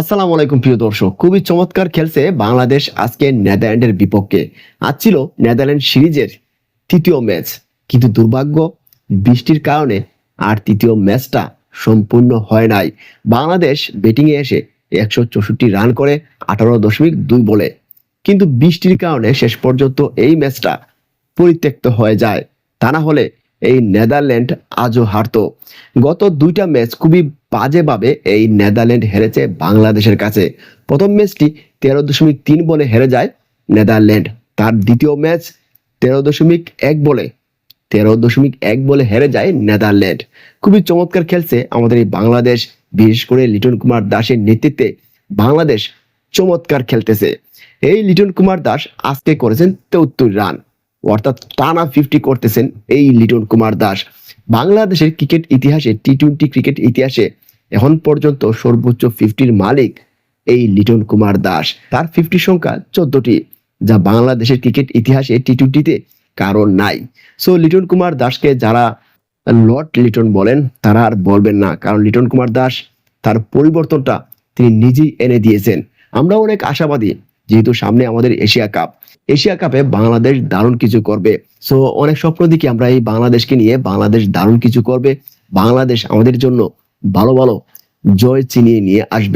আসসালামু আলাইকুম প্রিয় দর্শক, খুবই চমৎকার খেলছে বাংলাদেশ আজকে নেদারল্যান্ডের বিপক্ষে। আজ ছিল নেদারল্যান্ড সিরিজের তৃতীয় ম্যাচ, কিন্তু দুর্ভাগ্য, বৃষ্টির কারণে আর তৃতীয় ম্যাচটা সম্পূর্ণ হয় নাই। বাংলাদেশ ব্যাটিংয়ে এসে একশো চৌষট্টি রান করে আঠারো দশমিক দুই বলে। কিন্তু বৃষ্টির কারণে শেষ পর্যন্ত এই ম্যাচটা পরিত্যক্ত হয়ে যায়। তা না হলে এই নেদারল্যান্ড আজও হারতো। গত দুইটা ম্যাচ খুবই বাজেভাবে এই নেদারল্যান্ড হেরেছে বাংলাদেশের কাছে। প্রথম ম্যাচটি তেরো দশমিক তিন বলে হেরে যায় নেদারল্যান্ড। তার দ্বিতীয় ম্যাচ তেরো দশমিক এক বলে, তেরো দশমিক এক বলে হেরে যায় নেদারল্যান্ড। খুবই চমৎকার খেলছে আমাদের এই বাংলাদেশ, বিশেষ করে লিটন কুমার দাসের নেতৃত্বে বাংলাদেশ চমৎকার খেলতেছে। এই লিটন কুমার দাস আজকে করেছেন তেউত্তর রান। অর্থাৎ টানা ফিফটি করতেছেন এই লিটন কুমার দাস। বাংলাদেশের ক্রিকেট ইতিহাসে টি টোয়েন্টি ক্রিকেট ইতিহাসে এখন পর্যন্ত সর্বোচ্চ ফিফটির মালিক এই লিটন কুমার দাস। তার ফিফটি সংখ্যা চোদ্দটি, যা বাংলাদেশের ক্রিকেট ইতিহাসে টি টোয়েন্টিতে কারণ নাই। সো লিটন কুমার দাসকে যারা লর্ড লিটন বলেন, তারা আর বলবেন না, কারণ লিটন কুমার দাস তার পরিবর্তনটা তিনি নিজেই এনে দিয়েছেন। আমরা অনেক আশাবাদী যেহেতু সামনে আমাদের এশিয়া কাপ। এশিয়া কাপে বাংলাদেশ দারুণ কিছু করবে। সো অনেক স্বপ্ন দেখি আমরা এই বাংলাদেশকে নিয়ে। বাংলাদেশ দারুণ কিছু করবে। বাংলাদেশ আমাদের জন্য ভালো ভালো জয় চিনিয়ে নিয়ে আসবে।